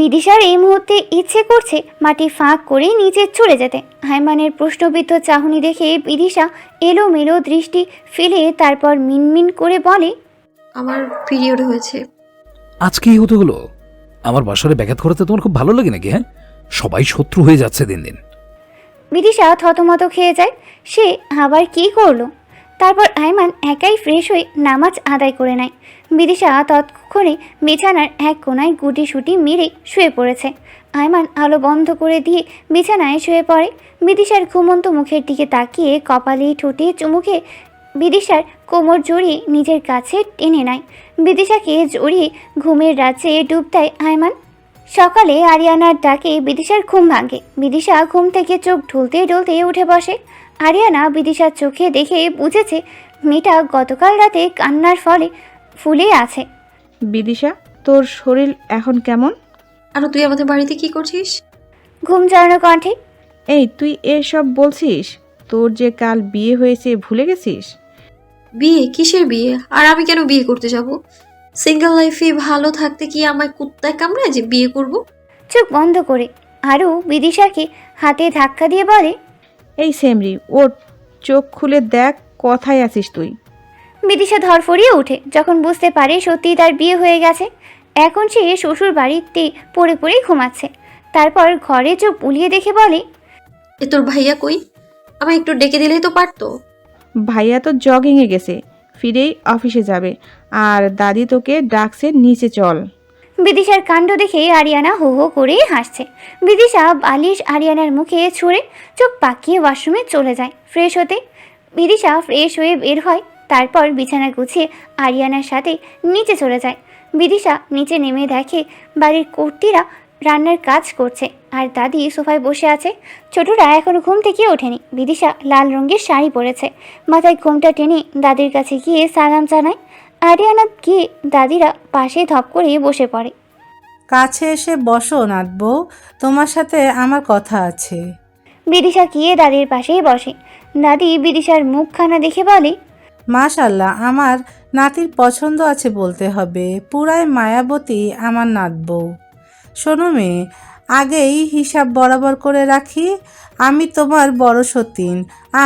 বিদিশার এই মুহূর্তে ইচ্ছে করছে মাটি ফাঁক করে নিচে চলে যেতে। হাইমানের প্রশ্নবিদ্ধ চাহনি দেখে বিদিশা এলোমেলো দৃষ্টি ফেলে তারপর মিনমিন করে বলে আমার পিরিয়ড হয়েছে। আজকে এই হতে হলো আমার বাসারে ব্যাঘাত করাতে তোমার খুব ভালো লাগে নাকি হ্যাঁ? সবাই শত্রু হয়ে যাচ্ছে দিন দিন। বিদিশা থতমত খেয়ে যায়। সে আবার কি করল? তারপর আয়মান একাই ফ্রেশ হয়ে নামাজ আদায় করে নেয়। বিদিশা তৎক্ষণে বিছানার এক কোনায় গুটি সুটি মেরে শুয়ে পড়েছে। আয়মান আলো বন্ধ করে দিয়ে বিছানায় শুয়ে পড়ে। বিদিশার ঘুমন্ত মুখের দিকে তাকিয়ে কপালে ঠোঁটে চুমুকে বিদিশার কোমর জড়িয়ে নিজের কাছে টেনে নেয়। বিদিশাকে জড়িয়ে ঘুমের রাজ্যে ডুব দেয় আয়মান। সকালে আরিয়ানার ডাকে বিদিশার ঘুম ভাঙে। বিদিশা ঘুম থেকে চোখ ঢুলতে ঢুলতে উঠে বসে। আরিয়ানা বিদিশার চোখে দেখে বুঝেছে মেয়েটা গতকাল রাতে কান্নার ফলে ফুলে আছে। বিদিশা তোর শরীর এখন কেমন? আর তুই আমাদের বাড়িতে কি করছিস? ঘুম জড়ানো কণ্ঠে এই তুই এসব বলছিস? তোর যে কাল বিয়ে হয়েছে ভুলে গেছিস? বিয়ে? কিসের বিয়ে? আর আমি কেন বিয়ে করতে যাব? সিঙ্গেল লাইফে ভালো থাকতে কি আমায় কুত্তায় কামড়ায় যে বিয়ে করব? চোখ বন্ধ করে আরও বিদিশাকে হাতে ধাক্কা দিয়ে বলে এই সেমরি ওর চোখ খুলে দেখ কথায় আছিস তুই। বিদিশা ধরফরিয়ে ওঠে যখন বুঝতে পারে সত্যি তার বিয়ে হয়ে গেছে এখন সে শ্বশুর বাড়িতে পড়ে পড়েই ঘুমাচ্ছে। তারপর ঘরে চোখ বুলিয়ে দেখে বলে এ তোর ভাইয়া কই? আমায় একটু ডেকে দিলেই তো পারতো। ভাইয়া তো জগিংয়ে গেছে ফিরেই অফিসে যাবে আর দাদি তোকে ডাকছে নিচে চল। বিদিশার কাণ্ড দেখে আরিয়ানা হো হো করে হাসছে। বিদিশা বালিশ আরিয়ানার মুখে ছুঁড়ে চোখ পাকিয়ে ওয়াশরুমে চলে যায়। ফ্রেশ হতে বিদিশা ফ্রেশ হয়ে বের হয়, তারপর বিছানা গুছিয়ে আরিয়ানার সাথে নিচে চলে যায়। বিদিশা নিচে নেমে দেখে বাড়ির কর্তীরা রান্নার কাজ করছে আর দাদি সোফায় বসে আছে। ছোটরা এখনও ঘুম থেকে ওঠেনি। বিদিশা লাল রঙের শাড়ি পরেছে। মাথায় ঘুমটা টেনে দাদির কাছে গিয়ে সালাম জানায় আরিয়ানা গিয়ে দাদিরা পাশে ধপ করে বসে পড়ে। কাছে এসে বসো নাতবউ তোমার সাথে আমার কথা আছে। বিদিশা গিয়ে দাদির পাশেই বসে? দাদি বিদিশার মুখখানা দেখে বলে মাশাল্লাহ আমার নাতির পছন্দ আছে বলতে হবে। পুরাই মায়াবতী আমার নাতবউ। শোনো মেয়ে আগেই হিসাব বরাবর করে রাখি আমি তোমার বড় সতীন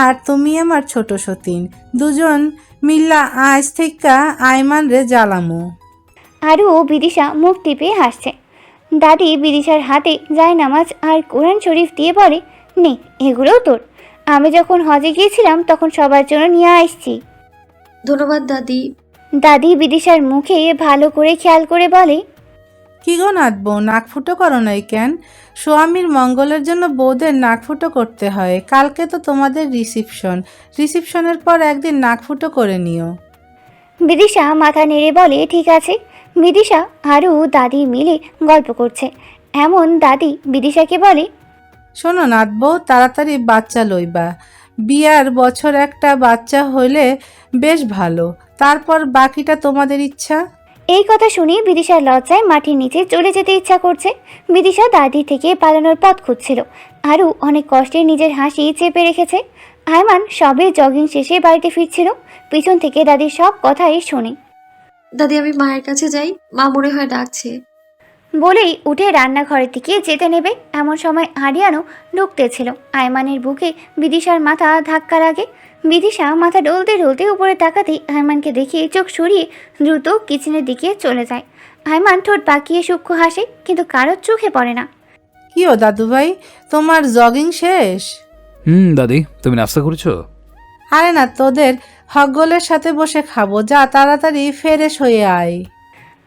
আর তুমি আমার ছোট সতীন। দুজন মিল্লা আজ থেকে আইমান রে জ্বালামো। আরও বিদিশা মুখ টিপে হাসছে। দাদি বিদিশার হাতে যায় নামাজ আর কোরআন শরীফ দিয়ে বলে নে এগুলোও তোর। আমি যখন হজে গিয়েছিলাম তখন সবার জন্য নিয়ে আসছি। ধন্যবাদ দাদি। দাদি বিদিশার মুখে ভালো করে খেয়াল করে বলে কি গো নাতবউ নাক ফুটো করো নাই কেন? স্বামীর মঙ্গলের জন্য বউদের নাক ফুটো করতে হয়। কালকে তো তোমাদের রিসিপশন। রিসিপশনের পর একদিন নাক ফুটো করে নিও। বিদিশা মাথা নেড়ে বলে ঠিক আছে। বিদিশা আরও দাদি মিলে গল্প করছে। এমন দাদি বিদিশাকে বলে শোনো নাতবউ তাড়াতাড়ি বাচ্চা লইবা। বিয়ার বছর একটা বাচ্চা হইলে বেশ ভালো। তারপর বাকিটা তোমাদের ইচ্ছা? এই কথা শুনে বিদিশার লজ্জায় মাটির নিচে চলে যেতে ইচ্ছা করছে। বিদিশা দাদি থেকে পালানোর পথ খুঁজছিল। আরও অনেক কষ্টে নিজের হাসি চেপে রেখেছে। আয়মান সবে জগিং শেষে বাড়িতে ফিরছিল। পিছন থেকে দাদির সব কথাই শুনে। দাদি আমি মায়ের কাছে যাই। মা মনে হয় ডাকছে। বলেই উঠে রান্নাঘরের দিকে যেতে নেবে। এমন সময় আরিয়ানও ঢুকতেছিল। আয়মানের বুকে বিদিশার মাথা ধাক্কা লাগে। বিদিশা মাথা ডলতে ডলতে উপরে তাকাতেই আয়মানকে দেখে চোখ সরিয়ে দ্রুত কিচেনের দিকে চলে যায়। হাইমান ঠোঁট পাকিয়ে সূক্ষ্ম হাসে কিন্তু কারোর চোখে পড়ে না। কি ও দাদুভাই? তোমার জগিং শেষ? হুম দাদি তুমি নাস্তা করেছ? আরে না তোদের হগলের সাথে বসে খাব। যা তাড়াতাড়ি ফেরেশ হয়ে আয়।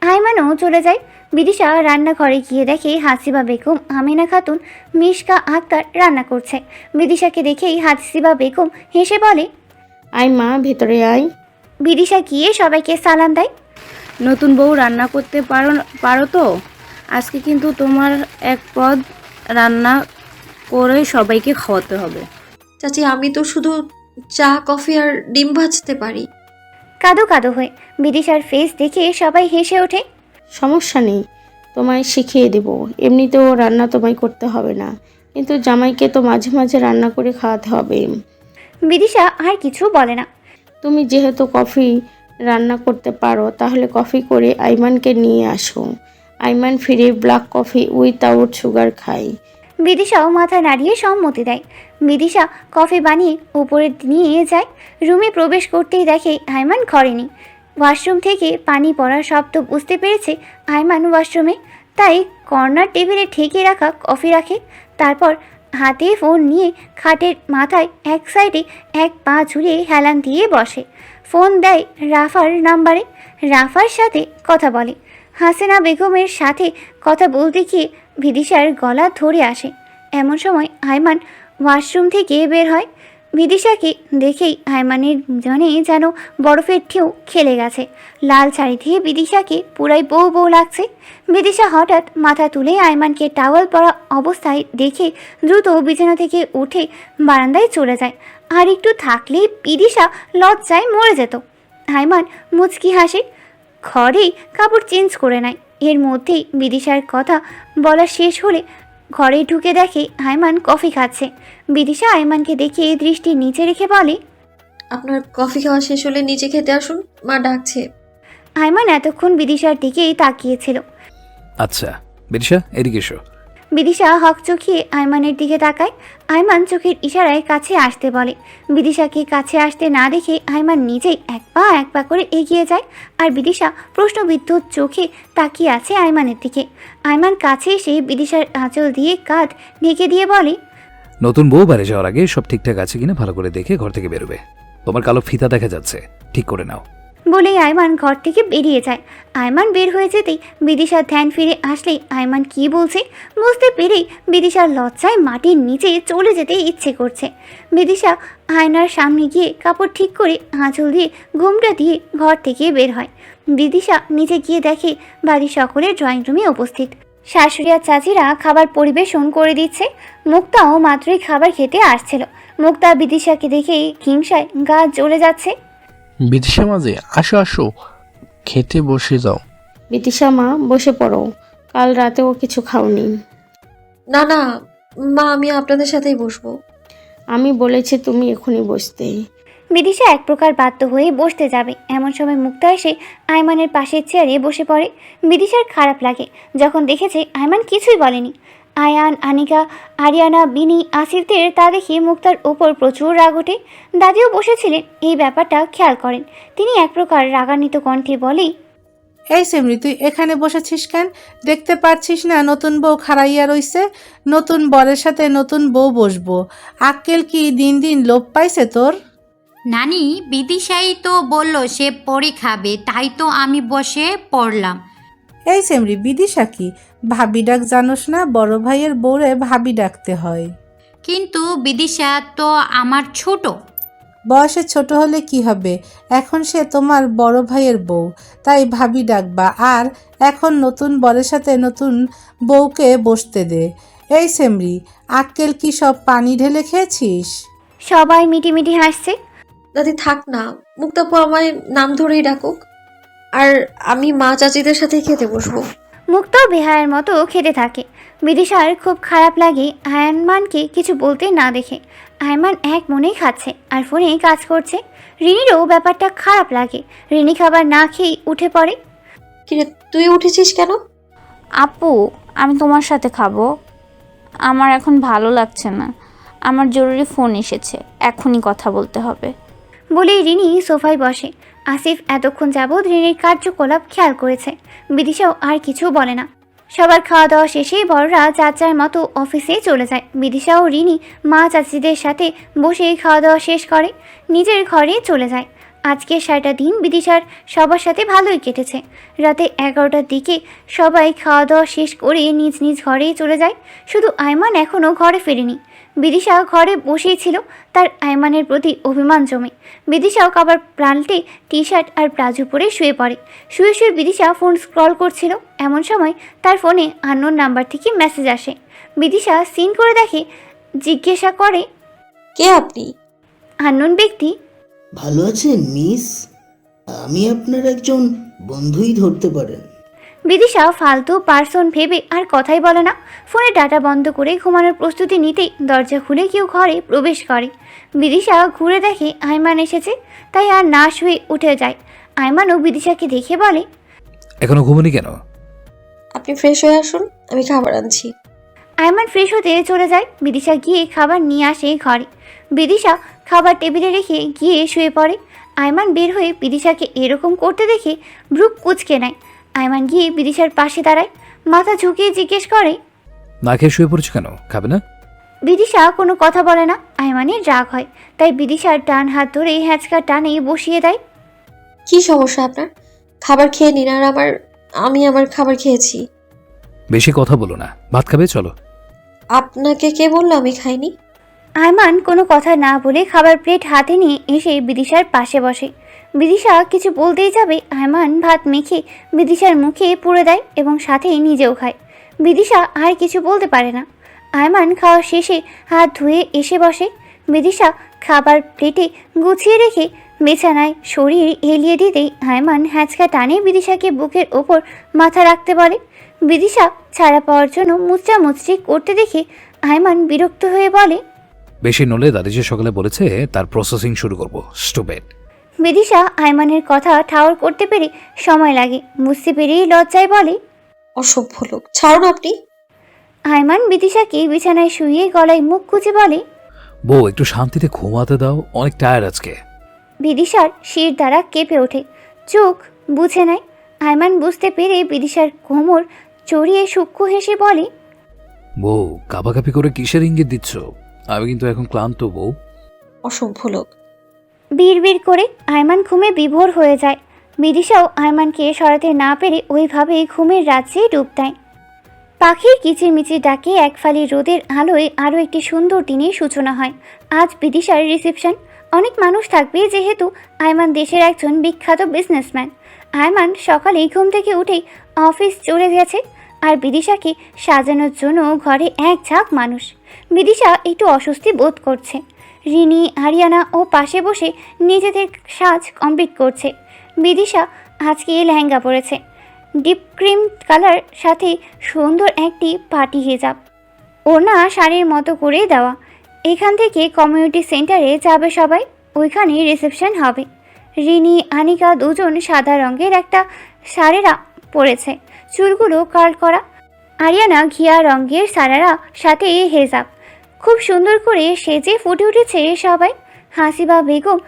আয়মানও চলে যায়। বিদিশা রান্নাঘরে গিয়ে দেখে হাসিবা বেগম আমিনা খাতুন মিশকা আক্তার রান্না করছে। বিদিশাকে দেখেই হাসিবা বেগম হেসে বলে আয় মা ভেতরে আয়। বিদিশা গিয়ে সবাইকে সালাম দেয়। নতুন বউ রান্না করতে পারো পারো তো? আজকে কিন্তু তোমার এক পদ রান্না করে সবাইকে খাওয়াতে হবে। চাচি আমি তো শুধু চা কফি আর ডিম ভাজতে পারি। কাদো কাদো হয়ে। বিদিশার ফেস দেখে সবাই হেসে ওঠে। সমস্যা নেই তোমায় শিখিয়ে দেব। এমনিতেও রান্না তোমায় করতে হবে না। কিন্তু জামাইকে তো মাঝে মাঝে রান্না করে খাওয়াতে হবে। বিদিশা আর কিছু বলে না। তুমি যেহেতু কফি রান্না করতে পারো তাহলে কফি করে আইমানকে নিয়ে আসো। আইমান ফিরে ব্ল্যাক কফি উইথাউট সুগার খাই বিদিশাও মাথা নাড়িয়ে সম্মতি দেয়। বিদিশা কফি বানিয়ে উপরে নিয়ে যায়। রুমে প্রবেশ করতেই দেখে আইমান ঘরে নেই ওয়াশরুম থেকে পানি পড়ার শব্দ বুঝতে পেরেছে আইমান ওয়াশরুমে। তাই কর্নার টেবিলে ঠেকে রাখা কফি রাখে। তারপর হাতে ফোন নিয়ে খাটের মাথায় এক সাইডে এক পা ঝুলিয়ে হেলান দিয়ে বসে। ফোন দেয় রাফার নাম্বারে। রাফার সাথে কথা বলে। হাসেনা বেগমের সাথে কথা বলতে গিয়ে ভিদিশার গলা ধরে আসে। এমন সময় আয়মান ওয়াশরুম থেকে বের হয়। বিদিশাকে দেখেই আয়মানের জনে যেন বরফের ঢেউ খেলে গেছে। লাল শাড়ি দিয়ে বিদিশাকে পুরাই বউ বউ লাগছে। বিদিশা হঠাৎ মাথা তুলে আয়মানকে টাওয়াল পরা অবস্থায় দেখে দ্রুত বিছানা থেকে উঠে বারান্দায় চলে যায়। আর একটু থাকলেই বিদিশা লজ্জায় মরে যেত। আয়মান মুচকি হাসে, ঘরেই কাপড় চেঞ্জ করে নেয়। এর মধ্যেই বিদিশার কথা বলা শেষ হলে ঘরে ঢুকে দেখে আয়মান কফি খাচ্ছে। বিদিশা আয়মানকে দেখে দৃষ্টি নিচে রেখে বলে আপনার কফি খাওয়া শেষ হলে নিচে খেতে আসুন মা ডাকছে। আয়মান এতক্ষণ বিদিশার দিকেই তাকিয়েছিল। আচ্ছা বিদিশা এদিকে এসো। বিদিশা হক চোখিয়ে আয়মানের দিকে তাকায়। আয়মান চোখের ইশারায় কাছে আসতে বলে। বিদিশাকে কাছে আসতে না দেখে আয়মান নিজেই এক পা এক পা করে এগিয়ে যায় আর বিদিশা প্রশ্নবিদ্ধ চোখে তাকিয়ে আছে আয়মানের দিকে। আয়মান কাছে এসে বিদিশার আঁচল দিয়ে কাঁধ ঢেকে দিয়ে বলে, নতুন বউ বাড়ি যাওয়ার আগে সব ঠিকঠাক আছে কিনা ভালো করে দেখে ঘর থেকে বেরোবে। তোমার কালো ফিতা দেখা যাচ্ছে। ঠিক করে নাও। বলেই আয়মান ঘর থেকে বেরিয়ে যায়। আয়মান বের হয়ে যেতেই বিদিশার ধ্যান ফিরে আসলেই আয়মান কি বলছে বুঝতে পেরেই বিদিশার লজ্জায় মাটির নিচে চলে যেতে ইচ্ছে করছে। বিদিশা আয়নার সামনে গিয়ে কাপড় ঠিক করে আঁচল দিয়ে ঘুমটা দিয়ে ঘর থেকে বের হয়। বিদিশা নিচে গিয়ে দেখে বাড়ির সকলে ড্রয়িং রুমে উপস্থিত। শাশুড়ি আর চাচিরা খাবার পরিবেশন করে দিচ্ছে। মুক্তাও মাত্রই খাবার খেতে আসছিল। মুক্তা বিদিশাকে দেখে হিংসায় গা জ্বলে যাচ্ছে। বিদিশা মাঝে আসো আসো খেতে বসে যাও। বিদিশা মা বসে পড়ো। কাল রাতেও কিছু খাওনি। না না মা আমি আপনাদের সাথেই বসবো। আমি বলেছি তুমি এখনই বসতে। বিদিশা এক প্রকার বাধ্য হয়ে বসতে যাবে। এমন সময় মুক্তা এসে আয়মানের পাশের চেয়ারে বসে পড়ে। বিদিশার খারাপ লাগে। যখন দেখেছে আয়মান কিছুই বলেনি। আয়ান আনিকা আরিয়ানা বিনি আসিরদের তা দেখে মুক্তার ওপর প্রচুর রাগ ওঠে। দাদিও বসেছিলেন এই ব্যাপারটা খেয়াল করেন। তিনি এক প্রকার রাগান্বিত কণ্ঠে বলে এই সেমরি তুই এখানে বসেছিস কেন? দেখতে পারছিস না নতুন বউ খাড়াইয়া রইছে। নতুন বরের সাথে নতুন বউ বসবো। আক্কেল কি দিন দিন লোপ পাইছে তোর? নানি বিদিশাই তো বলল সে পরে খাবে তাই তো আমি বসে পড়লাম। এই সেমরি বিদিশা কি? ভাবি ডাক জানোস না বড় ভাইয়ের বউরে ভাবি ডাকতে হয়। কিন্তু বিদিশা তো আমার ছোট। বয়সে ছোট হলে কি হবে? এখন সে তোমার বড় ভাইয়ের বউ। তাই ভাবি ডাকবা আর এখন নতুন বরের সাথে নতুন বউকে বসতে দে। এই সেমরি আক্কেল কি সব পানি ঢেলে খেয়েছিস? সবাই মিটিমিটি হাসছে। দাদি থাক না মুক্তাপু আমায় নাম ধরেই ডাকুক। আর আমি মা চাচিদের সাথে খেতে বসবো। মুক্তাও বেহায়ের মতো খেতে থাকে। বিদিশার খুব খারাপ লাগে আয়নমানকে কিছু বলতে না দেখে। আয়মান এক মনেই খাচ্ছে আর ফোনে কাজ করছে। রিনিরও ব্যাপারটা খারাপ লাগে। রিনি খাবার না খেয়েই উঠে পড়ে। কিরে তুই উঠেছিস কেন? আপু আমি তোমার সাথে খাব। আমার এখন ভালো লাগছে না। আমার জরুরি ফোন এসেছে। এখনই কথা বলতে হবে। বলেই রিনি সোফায় বসে। আসিফ এতক্ষণ যাবৎ ঋণের কার্যকলাপ খেয়াল করেছে। বিদিশাও আর কিছু বলে না। সবার খাওয়া দাওয়া শেষে বড়রা যার মতো অফিসে চলে যায়। বিদিশা ও রিনি মা চাচিদের সাথে বসে খাওয়া দাওয়া শেষ করে, নিজের ঘরে চলে যায়। আজকের সারাটা দিন বিদিশার সবার সাথে ভালোই কেটেছে। রাতে এগারোটার দিকে সবাই খাওয়া দাওয়া শেষ করে নিজ নিজ ঘরেই চলে যায়। শুধু আয়মান এখনও ঘরে ফেরেনি। বিদিশা ঘরে বসেই ছিল তার আয়মানের প্রতি অভিমান জমে। বিদিশাও কাবার প্রান্তে টি শার্ট আর প্লাজো পরে শুয়ে পড়ে। শুয়ে শুয়ে বিদিশা ফোন স্ক্রল করছিল। এমন সময় তার ফোনে আন্নোর নাম্বার থেকে মেসেজ আসে। বিদিশা সিন করে দেখে জিজ্ঞাসা করে কে আপনি? আন্নোন ব্যক্তি। ভালো আছেন মিস? আমি আপনার একজন বন্ধুই ধরতে পারেন। বিদিশা ফালতু পার্সন ভেবে আর কথাই বলে না। ফোনে ডাটা বন্ধ করে ঘুমানোর প্রস্তুতি নিতেই দরজা খুলে কেউ ঘরে প্রবেশ করে। বিদিশা ঘুরে দেখে আয়মান এসেছে তাই আর না শুয়ে উঠে যায়। আয়মানও বিদিশাকে দেখে বলে এখনও ঘুমনি কেন? আপনি ফ্রেশ হয়ে আসুন আমি খাবার আনছি। আয়মান ফ্রেশ হতে চলে যায় বিদিশা গিয়ে খাবার নিয়ে আসে ঘরে। বিদিশা খাবার টেবিলে রেখে গিয়ে শুয়ে পড়ে। আয়মান বের হয়ে বিদিশাকে এরকম করতে দেখে ব্রুক কুচকে নেয়। আয়মান গিয়ে বিদিশার পাশে দাঁড়ায় মাথা ঝুঁকিয়ে জিজ্ঞেস করে না খেয়ে শুয়ে পড়ছো কেন? খাবে না? বিদিশা কোনো কথা বলে না। আয়মানের রাগ হয় তাই বিদিশার ডান হাত ধরে হ্যাঁচকা টানে বসিয়ে দেয়। কি সমস্যা আপনার? খাবার খেয়ে নিন আর আমার আমি আমার খাবার খেয়েছি। বেশি কথা বলো না। ভাত খাবে? চলো। আপনাকে কে বলল আমি খাইনি? আয়মান কোনো কথা না বলে খাবার প্লেট হাতে নিয়ে এসে বিদিশার পাশে বসে। বিদিশা কিছু বলতেই যাবে, আয়মান ভাত মেখে বিদিশার মুখে পুড়ে দেয় এবং সাথে নিজেও খায়। বিদিশা আর কিছু বলতে পারে না। আয়মান খাওয়া শেষে হাত ধুয়ে এসে বসে। বিদিশা খাবার প্লেটে গুছিয়ে রেখে বিছানায় শরীর এলিয়ে দিতেই আয়মান হ্যাঁচকা টানে বিদিশাকে বুকের ওপর মাথা রাখতে বলে। বিদিশা ছাড়া পাওয়ার জন্য মুচড়া মুচড়ি করতে দেখে আয়মান বিরক্ত হয়ে বলে, বেশি নলে দাদি যে সকালে বলেছে, তার প্রসেসিং শুরু করব। স্টুপেড বিদিশা আয়মানের কথা ঠাওর করতে পেরে সময় লাগে। বুঝতে পেরেই লজ্জায় বলে অসভ্য লোক ছাড়ুন আপনি। আয়মান বিদিশাকে বিছানায় শুয়ে গলায় মুখ কুচে বলে বউ একটু শান্তিতে ঘুমাতে দাও অনেক টায়ার্ড আজকে। বিদিশার শির দ্বারা কেঁপে ওঠে। চোখ বুঝে নেয়। আয়মান বুঝতে পেরে বিদিশার কোমর চড়িয়ে সূক্ষ্ম হেসে বলে বউ কাপাকাপি করে কিসের ইঙ্গিত দিচ্ছ? আমি কিন্তু এখন ক্লান্ত বউ। অসভ্য লোক বিড়বিড় করে আয়মান ঘুমে বিভোর হয়ে যায়। বিদিশাও আয়মানকে সরাতে না পেরে ওইভাবেই ঘুমের রাজ্যে ডুব দেয়। পাখির কিচিরমিচির ডাকে এক ফালি রোদের আলোয় আরও একটি সুন্দর দিনের সূচনা হয়। আজ বিদিশার রিসেপশন। অনেক মানুষ থাকবে যেহেতু আয়মান দেশের একজন বিখ্যাত বিজনেসম্যান। আয়মান সকালেই ঘুম থেকে উঠেই অফিস চলে গেছে আর বিদিশাকে সাজানোর জন্য ঘরে এক ঝাঁক মানুষ। বিদিশা একটু অস্বস্তি বোধ করছে। রিনি, আরিয়ানা ও পাশে বসে নিজেদের সাজ কমপ্লিট করছে। বিদিশা আজকে লেহেঙ্গা পরেছে। ডিপ ক্রিম কালার, সাথে সুন্দর একটি পার্টি হিজাব। ওনা শাড়ির মতো করে দেওয়া। এখান থেকে কমিউনিটি সেন্টারে যাবে সবাই, ওইখানে রিসেপশন হবে। রিনি, আনিকা দুজন সাদা রঙের একটা সারেরা পরেছে। চুলগুলো কার্ল করা। আরিয়ানা ঘিয়া রঙের সারারা সাথে হেজাব। খুব সুন্দর করে সেজে ফুটে উঠেছে সবাই। হাসিবা বেগম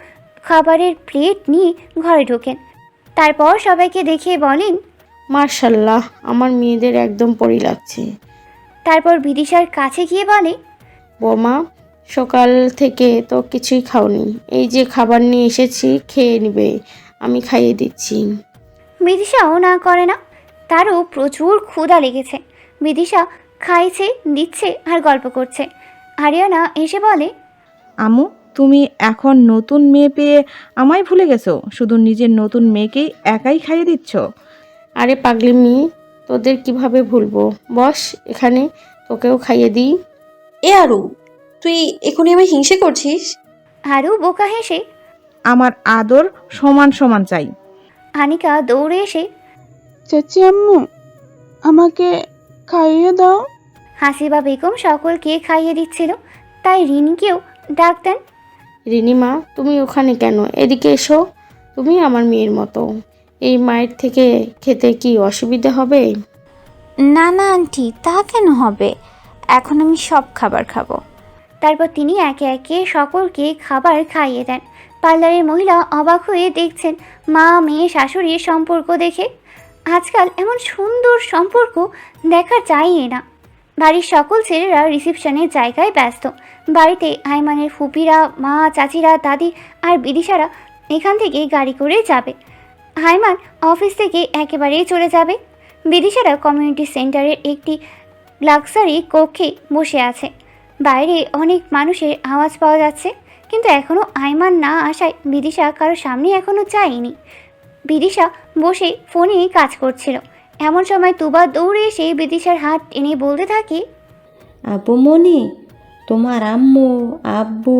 খাবারের প্লেট নিয়ে ঘরে ঢোকেন। তারপর সবাইকে দেখিয়ে বলেন মার্শাল্লাহ আমার মেয়েদের একদম পরি লাগছে। তারপর বিদিশার কাছে গিয়ে বলে বোমা সকাল থেকে তো কিছুই খাওনি। এই যে খাবার নিয়ে এসেছি খেয়ে নিবে। আমি খাইয়ে দিচ্ছি। বিদিশাও না করে না তারও প্রচুর ক্ষুধা লেগেছে। বিদিশা খাইছে দিচ্ছে আর গল্প করছে। আরিয়ানা এসে বলে আমু তুমি এখন নতুন মেয়ে পেয়ে আমায় ভুলে গেছো? শুধু নিজের নতুন মেয়েকেই একাই খাইয়ে দিচ্ছ? আরে পাগলি মেয়ে তোদের কীভাবে ভুলবো? বস এখানে তোকেও খাইয়ে দিই। এ আরু তুই এখনই আমি হিংসে করছিস? আরু বোকা হেসে আমার আদর সমান সমান চাই। আনিকা দৌড়ে এসে চাচি আম্মু আমাকে খাইয়ে দাও। হাসিবা বেগম সকলকে খাইয়ে দিচ্ছিল। তাই রিনিকেও ডাক দেন রিনিমা তুমি ওখানে কেন? এদিকে এসো। তুমি আমার মেয়ের মতো। এই মায়ের থেকে খেতে কি অসুবিধা হবে? না না আন্টি তা কেন হবে? এখন আমি সব খাবার খাব। তারপর তিনি একে একে সকলকে খাবার খাইয়ে দেন। পার্লারের মহিলা অবাক হয়ে দেখছেন মা মেয়ে শাশুড়ির সম্পর্ক দেখে। আজকাল এমন সুন্দর সম্পর্ক দেখা যায়ই না। বাড়ির সকল ছেলেরা রিসেপশনের জায়গায় ব্যস্ত। বাড়িতে আইমানের ফুপিরা, মা, চাচিরা, দাদি আর বিদিশারা এখান থেকে গাড়ি করে যাবে। হাইমান অফিস থেকে একেবারেই চলে যাবে। বিদিশারা কমিউনিটি সেন্টারের একটি লাক্সারি কক্ষে বসে আছে। বাইরে অনেক মানুষের আওয়াজ পাওয়া যাচ্ছে, কিন্তু এখনও আইমান না আসায় বিদিশা কারও সামনে এখনও যায়নি। বিদিশা বসে ফোনে কাজ করছিল। এমন সময় তুবা দৌড়ে এসে বিদিশার হাত টেনে বলতে থাকে আপু মনি তোমার আম্মু আব্বু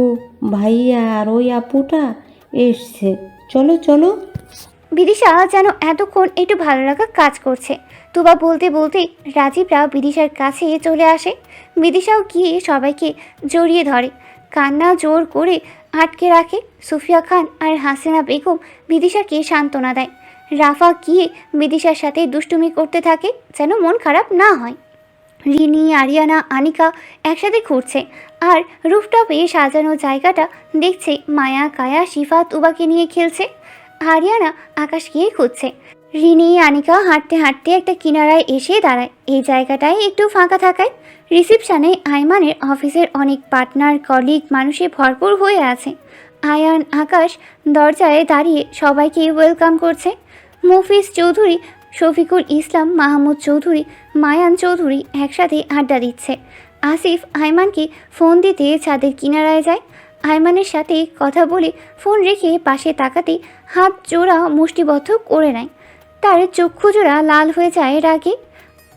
ভাইয়া আর ওই আপুটা এসছে। চলো চলো। বিদিশা যেন এতক্ষণ একটু ভালো লাগা কাজ করছে। তুবা বলতে বলতে রাজীবরা বিদিশার কাছে চলে আসে। বিদিশাও গিয়ে সবাইকে জড়িয়ে ধরে। কান্না জোর করে আটকে রাখে সুফিয়া খান আর হাসিনা বেগম বিদিশাকে সান্ত্বনা দেয়। রাফা গিয়ে বিদিশার সাথে দুষ্টুমি করতে থাকে? যেন মন খারাপ না হয়। রিনি, আরিয়ানা, আনিকা একসাথে ঘুরছে। আর রুফটপে সাজানো জায়গাটা দেখছে মায়া, কায়া, শিফা, তুবাকে নিয়ে খেলছে। আরিয়ানা আকাশ গিয়ে খুঁজছে। রিনি, আনিকা হাঁটতে হাঁটতে একটা কিনারায় এসে দাঁড়ায়। এই জায়গাটায় একটু ফাঁকা থাকায় রিসিপশনে আইমানের অফিসের অনেক পার্টনার, কলিগ মানুষে ভরপুর হয়ে আছে। আয়ান, আকাশ দরজায় দাঁড়িয়ে সবাইকে ওয়েলকাম করছে। মফিজ চৌধুরী, শফিকুল ইসলাম, মাহমুদ চৌধুরী, মায়ান চৌধুরী একসাথে আড্ডা দিচ্ছে। আসিফ আইমানকে ফোন দিতে ছাদের কিনারায় যায়। আইমানের সাথে কথা বলে ফোন রেখে পাশে তাকাতে হাত জোড়া মুষ্টিবদ্ধ করে নেয়। তার চক্ষু জোড়া লাল হয়ে যায় রাগে।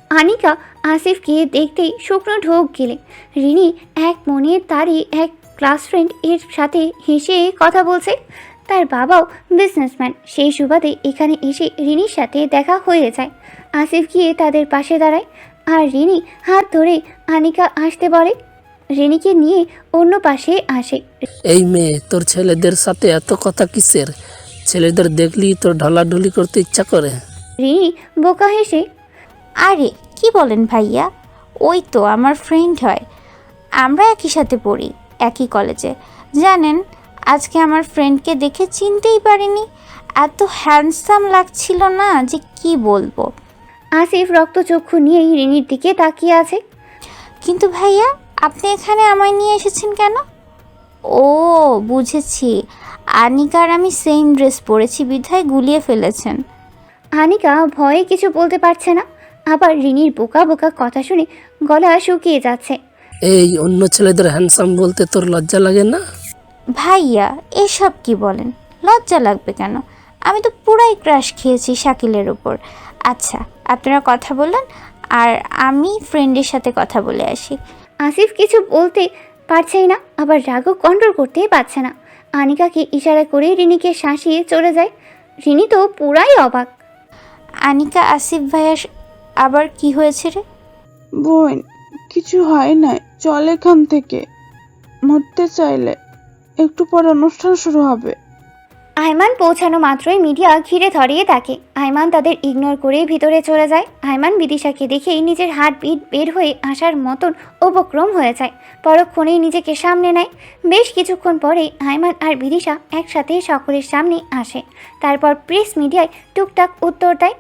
আনিকা আসিফকে দেখতেই শুকনো ঢোক গেলে। রিনি এক মনে তারই এক ক্লাস ফ্রেন্ড এর সাথে হেসে কথা বলছে তার বাবাও বিজনেসম্যান সেই সুবাদে এখানে এসে রিনির সাথে দেখা হয়ে যায়। আসিফ গিয়ে তাদের পাশে দাঁড়ায়। আর রিনি হাত ধরে আনিকা আসতে বলে। রিনিকে নিয়ে অন্য পাশে আসে। এই মেয়ে তোর ছেলেদের সাথে এত কথা কিসের? ছেলেদের দেখলি তোর ঢলাঢলি করতে ইচ্ছা করে? রিনি বোকা হেসে আরে কি বলেন ভাইয়া? ওই তো আমার ফ্রেন্ড হয়। আমরা একই সাথে পড়ি একই কলেজে জানেন আজকে আমার ফ্রেন্ডকে দেখে চিনতেই পারিনি। এত হ্যান্ডসাম লাগছিল না যে কি বলব। আসিফ রক্তচক্ষু নিয়েই রিনির দিকে তাকিয়ে আছে। কিন্তু ভাইয়া আপনি এখানে আমায় নিয়ে এসেছেন কেন? ও বুঝেছি। আনিকার আমি সেম ড্রেস পরেছি বিধায় গুলিয়ে ফেলেছেন। আনিকা ভয়ে কিছু বলতে পারছে না। আবার রিনির বোকা বোকা কথা শুনে গলা শুকিয়ে যাচ্ছে। এই অন্য ছেলেদের হ্যান্ডসাম বলতে তোর লজ্জা লাগে না? ভাইয়া এসব কি বলেন? লজ্জা লাগবে কেন? আমি তো পুরাই ক্রাশ খেয়েছি শাকিলের ওপর আচ্ছা আপনারা কথা বললেন আর আমি ফ্রেন্ডের সাথে কথা বলে আসি। আসিফ কিছু বলতে পারছেই না আবার রাগও কন্ট্রোল করতেই পারছে না। আনিকাকে ইশারা করে রিনিকে শাসিয়ে চলে যায়। রিনি তো পুরাই অবাক। আনিকা আসিফ ভাইয়া আবার কি হয়েছে রে? বোন কিছু হয় নাই। চল এখান থেকে। মরতে চাইলে একটু পর অনুষ্ঠান শুরু হবে। আয়মান পৌঁছানো মাত্রই মিডিয়া ঘিরে ধরিয়ে তাকে। আয়মান তাদের ইগনোর করে ভিতরে চলে যায়। আয়মান বিদিশাকে দেখেই নিজের হার্ট বিট বের হয়ে আসার মতন উপক্রম হয়ে যায়। পরক্ষণেই নিজেকে সামনে নেয়। বেশ কিছুক্ষণ পরে আয়মান আর বিদিশা একসাথে সকলের সামনে আসে। তারপর প্রেস মিডিয়ায় টুকটাক উত্তর দেয়।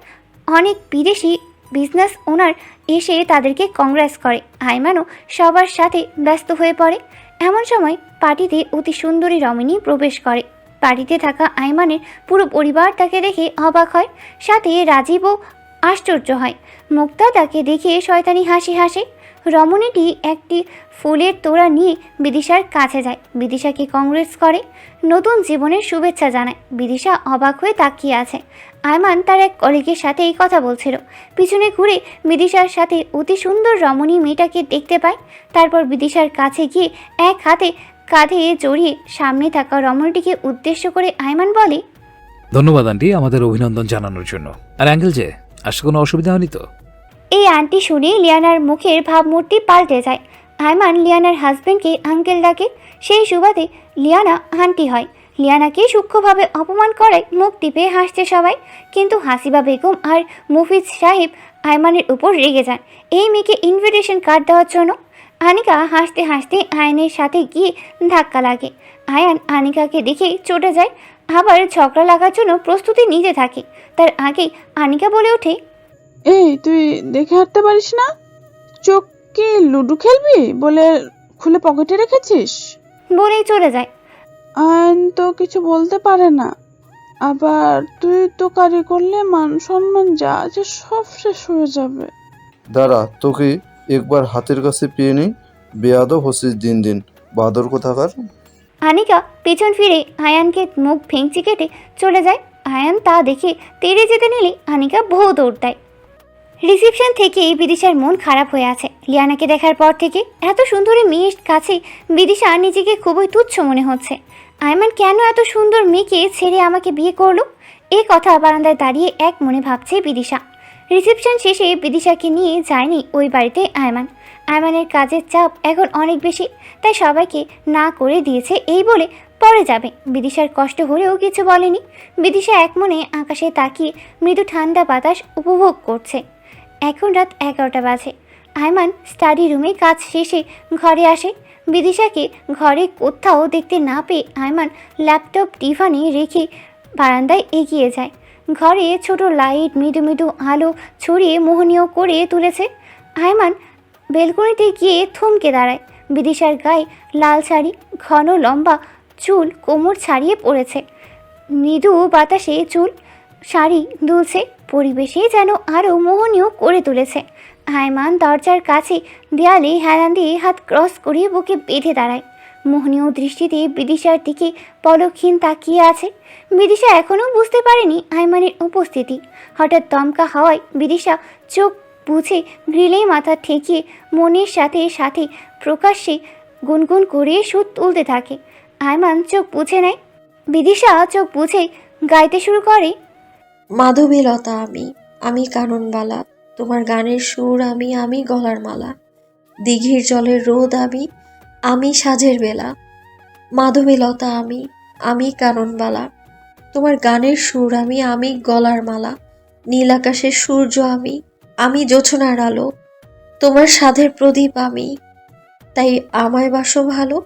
অনেক বিদেশি বিজনেস ওনার এসে তাদেরকে কংগ্রেস করে। আয়মানও সবার সাথে ব্যস্ত হয়ে পড়ে। এমন সময় পার্টিতে অতি সুন্দরী রমণী প্রবেশ করে। বাড়িতে থাকা আইমানের পুরো পরিবার তাকে দেখে অবাক হয়, সাথে রাজীবও আশ্চর্য হয়। মুক্তা তাকে দেখে শয়তানি হাসি হাসে। রমণীটি একটি ফুলের তোড়া নিয়ে বিদিশার কাছে যায়। বিদিশাকে কংগ্রেস করে, নতুন জীবনের শুভেচ্ছা জানায়। বিদিশা অবাক হয়ে তাকিয়ে আছে। আয়মান তার এক কলিগের সাথে এই কথা বলছিল। পিছনে ঘুরে বিদিশার সাথে অতি সুন্দর রমণী মেয়েটাকে দেখতে পায়। তারপর বিদিশার কাছে গিয়ে এক হাতে কাঁধে জড়িয়ে সামনে থাকা রমণীটিকে উদ্দেশ্য করে আয়মান বলে, ধন্যবাদ, আন্টি, আমাদের অভিনন্দন জানানোর জন্য। আর অ্যাঙ্গেল যে আসতে কোনো অসুবিধা হয়নি তো? এই আন্টি শুনে লিয়ানার মুখের ভাবমূর্তি পাল্টে যায়। আয়মান লিয়ানার হাজব্যান্ডকে আঙ্কেল ডাকে। সেই সুবাদে লিয়ানা আন্টি হয়। লিয়ানাকে সূক্ষ্মভাবে অপমান করায় মুখ টিপে হাসছে সবাই। কিন্তু হাসিবা বেগম আর মুফিজ সাহেব আয়মানের উপর রেগে যান। এই মেয়েকে ইনভিটেশন কার্ড দেওয়ার জন্য। আনিকা হাসতে হাসতে আয়নের সাথে গিয়ে ধাক্কা লাগে। আয়ান আনিকাকে দেখে চটে যায়। আবার ঝগড়া লাগার জন্য প্রস্তুতি নিতে থাকে। তার আগেই আনিকা বলে ওঠে এই তুই দেখে হাঁটতে পারিস না? চোখ কি লুডু খেলবি বলে খুলে পকেটে রেখেছিস? বলেই চলে যায়। আইন তো কিছু বলতে পারে না। আবার তুই তো কারি করলে মান সম্মান যা আছে সব শেষ হয়ে যাবে। দাঁড়া তোকে একবার হাতের কাছে পেয়ে নেই? বেয়াদব হচ্ছিস দিন দিন। বাদর কোথাকার? আনিকা পেছন ফিরে আয়ানকে মুখ ভেঙচি কেটে চলে যায়। আয়ান তা দেখে তেড়ে যেতে নিলে আনিকা বহু দৌড় দেয়। রিসেপশন থেকেই বিদিশার মন খারাপ হয়ে আছে। লিয়ানাকে দেখার পর থেকে এত সুন্দরী মেয়ের কাছে বিদিশা নিজেকে খুবই তুচ্ছ মনে হচ্ছে। আয়মান, কেন এত সুন্দর মেয়েকে ছেড়ে আমাকে বিয়ে করল? এই কথা বারান্দায় দাঁড়িয়ে এক মনে ভাবছে বিদিশা। রিসেপশন শেষে বিদিশাকে নিয়ে যায়নি ওই বাড়িতে আয়মান। আয়মানের কাজের চাপ এখন অনেক বেশি, তাই সবাইকে না করে দিয়েছে এই বলে পরে যাবে। বিদিশার কষ্ট হলেও কিছু বলেনি। বিদিশা এক মনে আকাশে তাকিয়ে মৃদু ঠান্ডা বাতাস উপভোগ করছে। এখন রাত এগারোটা বাজে। আয়মান স্টাডি রুমে কাজ শেষে ঘরে আসে। বিদিশাকে ঘরে কোথাও দেখতে না পেয়ে আয়মান ল্যাপটপ টিফানে রেখে বারান্দায় এগিয়ে যায়। ঘরে ছোট লাইট মৃদু মৃদু আলো ছড়িয়ে মোহনীয় করে তুলেছে। আয়মান বেলকনিতে গিয়ে থমকে দাঁড়ায়। বিদিশার গায়ে লাল শাড়ি, ঘন লম্বা চুল কোমর ছাড়িয়ে পড়েছে। মৃদু বাতাসে চুল শাড়ি দুলছে, পরিবেশে যেন আরও মোহনীয় করে তুলেছে। আয়মান দরজার কাছে দেয়ালে হেলান দিয়ে হাত ক্রস করিয়ে বুকে বেঁধে দাঁড়ায়। মোহনীয় দৃষ্টিতে বিদিশার দিকে পলকহীন তাকিয়ে আছে। বিদিশা এখনও বুঝতে পারেনি আয়মানের উপস্থিতি। হঠাৎ দমকা হওয়ায় বিদিশা চোখ বুঝে গ্রিলে মাথা ঠেকিয়ে মনের সাথে সাথে প্রকাশ্যে গুনগুন করে সুদ তুলতে থাকে। আয়মান চোখ বুঝে নেয়। বিদিশা চোখ বুঝে গাইতে শুরু করে। মাধবীলতা আমি আমি কাননবালা, তোমার গানের সুর আমি আমি গলার মালা, দিঘির জলের রোদ আমি আমি সাজের বেলা। মাধবীলতা আমি আমি কাননবালা, তোমার গানের সুর আমি আমি গলার মালা, নীল আকাশের সূর্য আমি আমি জোছনার আলো, তোমার সাধের প্রদীপ আমি, তাই আমায় বাসো ভালো।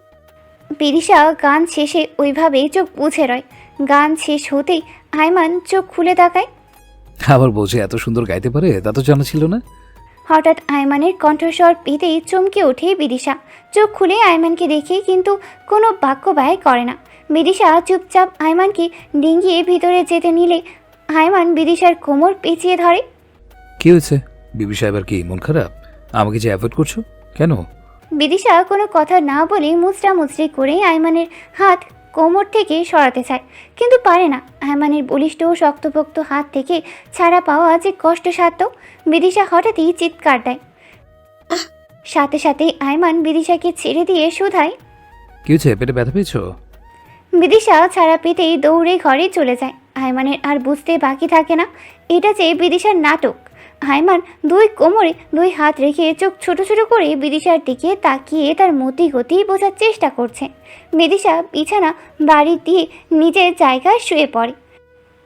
বিদিশা গান শেষে ওইভাবেই চোখ বুঝে রয়। গান শেষ হতেই আয়মান চোখ খুলে তাকায়। আবার বলছে এত সুন্দর গাইতে পারে তা তো জানা ছিল না। হঠাৎ আয়মানের কণ্ঠস্বর পেতেই চমকে ওঠে বিদিশা। চোখ খুলে আয়মানকে দেখে কিন্তু কোনো বাক্য ব্যয় করে না। বিদিশা চুপচাপ আয়মানকে ডিঙ্গিয়ে ভিতরে যেতে নিলে আয়মান বিদিশার কোমর পেঁচিয়ে ধরে। কি হয়েছে? বিবি সাহেবের কি মন খারাপ? আমাকে যে অ্যাভয়েড করছ? কেন? বিদিশা কোনো কথা না বলে মুচড়া মুচড়ি করে আয়মানের হাত কোমর থেকে সরাতে চায় কিন্তু পারে না। আয়মানের বলিষ্ঠ ও শক্তপোক্ত হাত থেকে ছাড়া পাওয়া যে কষ্টসাধ্য বিদিশা হঠাৎই চিৎকার দেয়। সাথে সাথে আয়মান বিদিশাকে ছেড়ে দিয়ে শুধায় কি হয়েছে? পেটে ব্যথা পেয়েছ? বিদিশা ছাড়া পেতেই দৌড়ে ঘরে চলে যায়। আয়মানের আর বুঝতে বাকি থাকে না। এটা যে বিদিশার নাটক। আয়মান দুই কোমরে দুই হাত রেখে চোখ ছোট ছোট করে বিদিশার দিকে তাকিয়ে তার মতি গতি বোঝার চেষ্টা করছে। বিদিশা বিছানা বাড়ি দিয়ে নিজের জায়গায় শুয়ে পড়ে।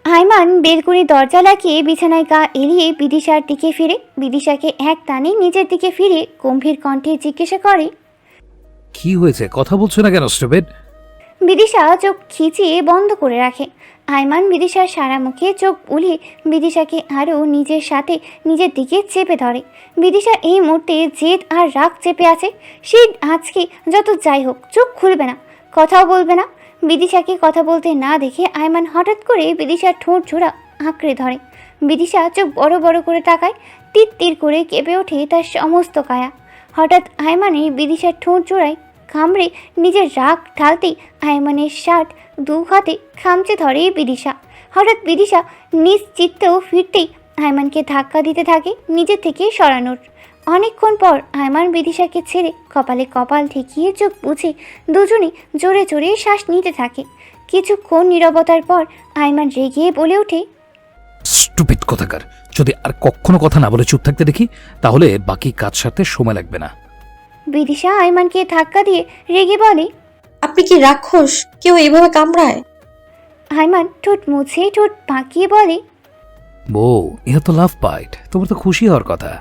আয়মান বেলকুনি দরজা লাগিয়ে বিছানায় গা এলিয়ে বিদিশার দিকে ফিরে। বিদিশাকে এক টানে নিজের দিকে ফিরে গম্ভীর কণ্ঠে জিজ্ঞাসা করে কি হয়েছে? কথা বলছো না কেন স্টুপিড? বিদিশা চোখ খিচিয়ে বন্ধ করে রাখে। আয়মান বিদিশার সারা মুখে চোখ বুলিয়ে বিদিশাকে আরও নিজের সাথে নিজের দিকে চেপে ধরে। বিদিশা এই মুহূর্তে জেদ আর রাগ চেপে আছে। সে আজকে যত যাই হোক, চোখ খুলবে না। কথাও বলবে না। বিদিশাকে কথা বলতে না দেখে আয়মান হঠাৎ করে বিদিশার ঠোঁট ঝোড়া আঁকড়ে ধরে। বিদিশা চোখ বড় বড় করে তাকায়, তীর তীর করে কেঁপে ওঠে তার সমস্ত কায়া। হঠাৎ আয়মানের বিদিশার ঠোঁট জোড়ায় কামড়ে নিজের রাগ ঢালতেই আয়মানের শার্ট দু হাতে খামচে ধরে বিদিশা। হঠাৎ বিদিশা নিজ চিত্তেও ফিরতেই আয়মানকে ধাক্কা দিতে থাকে নিজের থেকে সরানোর। অনেকক্ষণ পর আয়মান বিদিশাকে ছেড়ে কপালে কপাল ঠেকিয়ে চোখ বুঝে দুজনে জোরে জোরে শ্বাস নিতে থাকে। কিছুক্ষণ নীরবতার পর আয়মান রেগে বলে ওঠে, স্টুপিড কথাকার। যদি আর কখনো কথা না বলে চুপ থাকতে দেখি, তাহলে বাকি কাজ সারতে সময় লাগবে না। বিদিশা আইমানকে ধাক্কা দিয়ে রেগে বলে আপনি কি রাক্ষস? কেউ এইভাবে কামড়ায়? আইমান ঠোঁট মুছে ঠোঁট বাঁকিয়ে বলে বউ ইহা তো লাভ পাইট তোমার তো খুশি হওয়ার কথা।